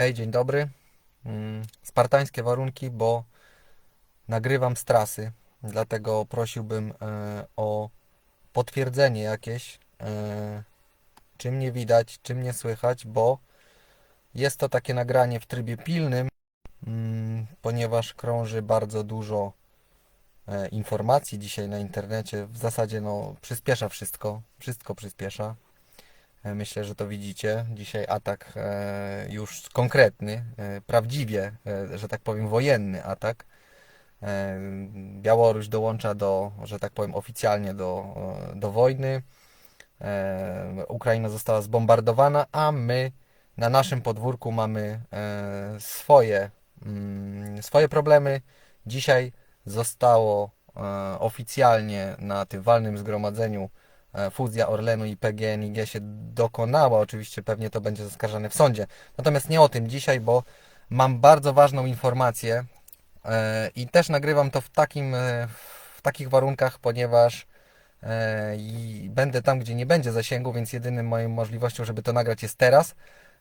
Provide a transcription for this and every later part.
Hej, dzień dobry. Mm, Spartańskie warunki, bo nagrywam z trasy, dlatego prosiłbym e, o potwierdzenie jakieś, e, czy mnie widać, czy mnie słychać, bo jest to takie nagranie w trybie pilnym, mm, ponieważ krąży bardzo dużo e, informacji dzisiaj na internecie. W zasadzie no, przyspiesza wszystko, wszystko przyspiesza. E, Myślę, że to widzicie. Dzisiaj atak e, już konkretny, e, prawdziwie, że tak powiem, wojenny atak. Białoruś dołącza do, że tak powiem, oficjalnie do, do wojny. Ukraina została zbombardowana, a my na naszym podwórku mamy swoje, mm, swoje problemy. Dzisiaj zostało oficjalnie na tym walnym zgromadzeniu fuzja Orlenu i PGNiG się dokonała. Oczywiście pewnie to będzie zaskarżane w sądzie. Natomiast nie o tym dzisiaj, bo mam bardzo ważną informację e, i też nagrywam to w takim, e, w takich warunkach, ponieważ e, będę tam, gdzie nie będzie zasięgu, więc jedynym moją możliwością, żeby to nagrać jest teraz.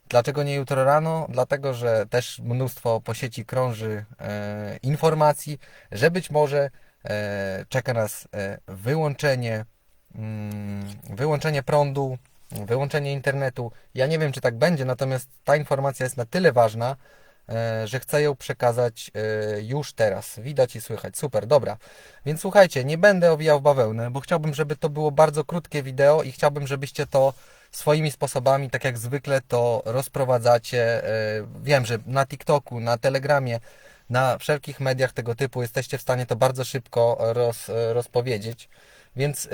Dlaczego nie jutro rano? Dlatego, że też mnóstwo po sieci krąży e, informacji, że być może e, czeka nas e, wyłączenie, wyłączenie prądu, wyłączenie internetu. Ja nie wiem, czy tak będzie, natomiast ta informacja jest na tyle ważna, e, że chcę ją przekazać e, już teraz. Widać i słychać. Super, dobra. Więc słuchajcie, nie będę owijał bawełnę, bo chciałbym, żeby to było bardzo krótkie wideo i chciałbym, żebyście to swoimi sposobami, tak jak zwykle to rozprowadzacie. E, Wiem, że na TikToku, na Telegramie, na wszelkich mediach tego typu jesteście w stanie to bardzo szybko roz, rozpowiedzieć. Więc y,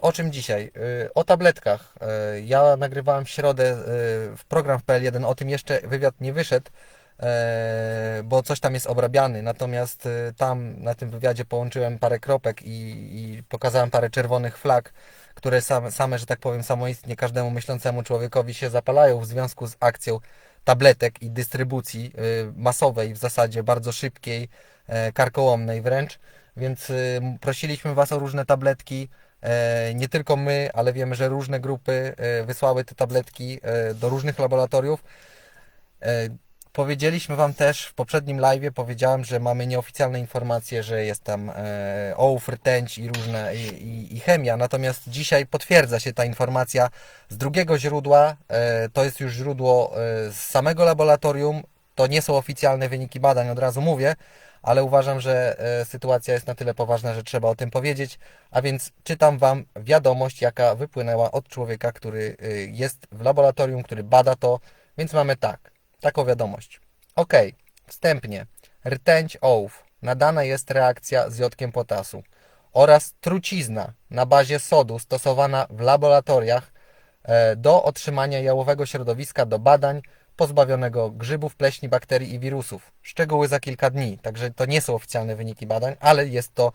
o czym dzisiaj? Y, o tabletkach. Y, ja nagrywałem w środę y, w program w PL1, o tym jeszcze wywiad nie wyszedł, e, bo coś tam jest obrabiany. Natomiast y, tam na tym wywiadzie połączyłem parę kropek i, i pokazałem parę czerwonych flag, które same, same, że tak powiem, samoistnie każdemu myślącemu człowiekowi się zapalają w związku z akcją tabletek i dystrybucji y, masowej, w zasadzie bardzo szybkiej, e, karkołomnej wręcz. Więc y, prosiliśmy Was o różne tabletki. E, Nie tylko my, ale wiemy, że różne grupy e, wysłały te tabletki e, do różnych laboratoriów. Powiedzieliśmy Wam też w poprzednim live, powiedziałem, że mamy nieoficjalne informacje, że jest tam ołów, rtęć i różne i, i, i chemia. Natomiast dzisiaj potwierdza się ta informacja z drugiego źródła. To jest już źródło z samego laboratorium. To nie są oficjalne wyniki badań, od razu mówię, ale uważam, że e, sytuacja jest na tyle poważna, że trzeba o tym powiedzieć. A więc czytam Wam wiadomość, jaka wypłynęła od człowieka, który e, jest w laboratorium, który bada to. Więc mamy tak taką wiadomość. Ok, wstępnie. Rtęć ołów. Nadana jest reakcja z jodkiem potasu oraz trucizna na bazie sodu stosowana w laboratoriach e, do otrzymania jałowego środowiska do badań pozbawionego grzybów, pleśni, bakterii i wirusów. Szczegóły za kilka dni, także to nie są oficjalne wyniki badań, ale jest to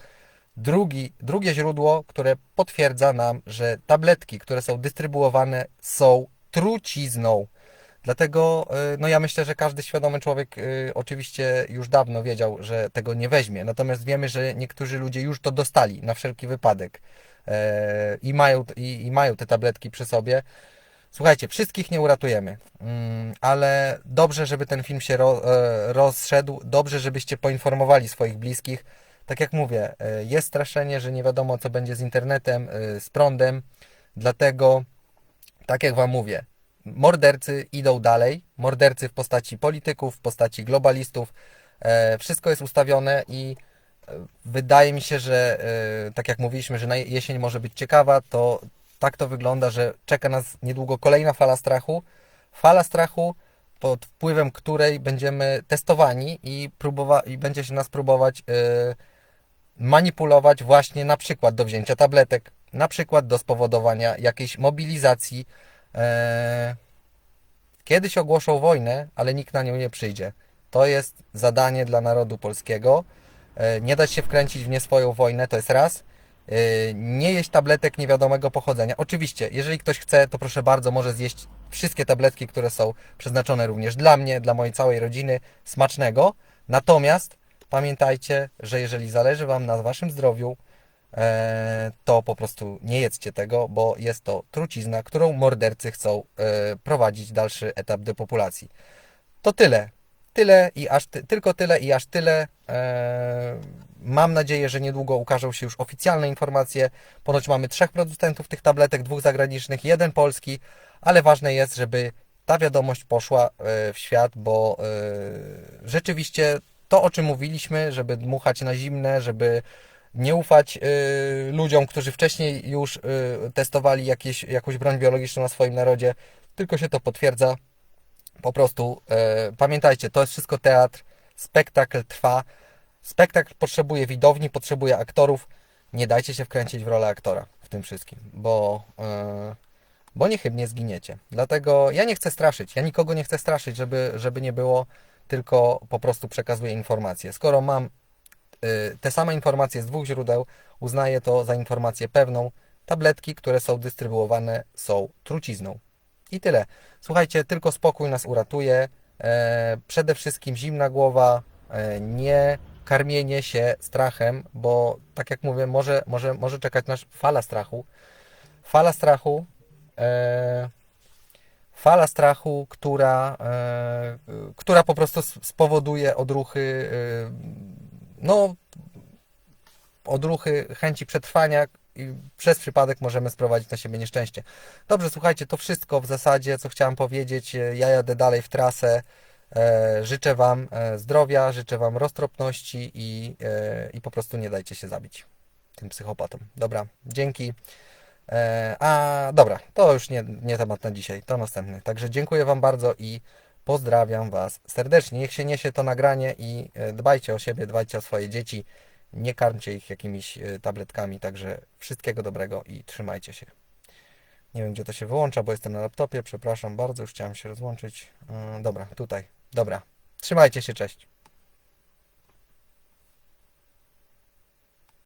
drugi, drugie źródło, które potwierdza nam, że tabletki, które są dystrybuowane są trucizną. Dlatego, y, no ja myślę, że każdy świadomy człowiek y, oczywiście już dawno wiedział, że tego nie weźmie. Natomiast wiemy, że niektórzy ludzie już to dostali na wszelki wypadek e, i mają, i, i mają te tabletki przy sobie. Słuchajcie, wszystkich nie uratujemy, mm, ale dobrze, żeby ten film się e, rozszedł, dobrze, żebyście poinformowali swoich bliskich. Tak jak mówię, e, jest straszenie, że nie wiadomo, co będzie z internetem, e, z prądem, dlatego, tak jak Wam mówię, mordercy idą dalej. Mordercy w postaci polityków, w postaci globalistów. Wszystko jest ustawione i wydaje mi się, że tak jak mówiliśmy, że jesień może być ciekawa, to tak to wygląda, że czeka nas niedługo kolejna fala strachu. Fala strachu, pod wpływem której będziemy testowani i, próbowa- i będzie się nas próbować e, manipulować właśnie na przykład do wzięcia tabletek, na przykład do spowodowania jakiejś mobilizacji. E, Kiedyś ogłoszą wojnę, ale nikt na nią nie przyjdzie. To jest zadanie dla narodu polskiego. E, Nie dać się wkręcić w nie swoją wojnę, to jest raz. E, Nie jeść tabletek niewiadomego pochodzenia. Oczywiście, jeżeli ktoś chce, to proszę bardzo, może zjeść wszystkie tabletki, które są przeznaczone również dla mnie, dla mojej całej rodziny. Smacznego. Natomiast pamiętajcie, że jeżeli zależy Wam na Waszym zdrowiu, e, to po prostu nie jedzcie tego, bo jest to trucizna, którą mordercy chcą e, prowadzić dalszy etap depopulacji. To tyle. Tyle i aż ty, tylko tyle i aż tyle. Mam nadzieję, że niedługo ukażą się już oficjalne informacje. Ponoć mamy trzech producentów tych tabletek, dwóch zagranicznych, jeden polski, ale ważne jest, żeby ta wiadomość poszła e, w świat, bo e, rzeczywiście to, o czym mówiliśmy, żeby dmuchać na zimne, żeby nie ufać e, ludziom, którzy wcześniej już testowali jakieś, jakąś broń biologiczną na swoim narodzie, tylko się to potwierdza. Po prostu pamiętajcie, to jest wszystko teatr, spektakl trwa. Spektakl potrzebuje widowni, potrzebuje aktorów. Nie dajcie się wkręcić w rolę aktora w tym wszystkim, bo, e, bo niechybnie zginiecie. Dlatego ja nie chcę straszyć, ja nikogo nie chcę straszyć, żeby, żeby nie było, tylko po prostu przekazuję informacje. Skoro mam y, te same informacje z dwóch źródeł, uznaję to za informację pewną. Tabletki, które są dystrybuowane, są trucizną. I tyle. Słuchajcie, tylko spokój nas uratuje. E, przede wszystkim zimna głowa, e, nie karmienie się strachem, bo tak jak mówię, może, może, może czekać nas fala strachu. Fala strachu, e, fala strachu, która, e, która po prostu spowoduje odruchy, e, no, odruchy chęci przetrwania i przez przypadek możemy sprowadzić na siebie nieszczęście. Dobrze, słuchajcie, to wszystko w zasadzie, co chciałem powiedzieć. Ja jadę dalej w trasę. E, życzę Wam e, zdrowia, życzę Wam roztropności i, e, i po prostu nie dajcie się zabić tym psychopatom. Dobra, dzięki. A dobra, to już nie, nie temat na dzisiaj, to następny. Także dziękuję Wam bardzo i pozdrawiam Was serdecznie. Niech się niesie to nagranie i dbajcie o siebie, dbajcie o swoje dzieci. Nie karmcie ich jakimiś tabletkami, także wszystkiego dobrego i trzymajcie się. Nie wiem, gdzie to się wyłącza, bo jestem na laptopie. Przepraszam bardzo, już chciałem się rozłączyć. Yy, Dobra, tutaj. Dobra. Trzymajcie się, cześć.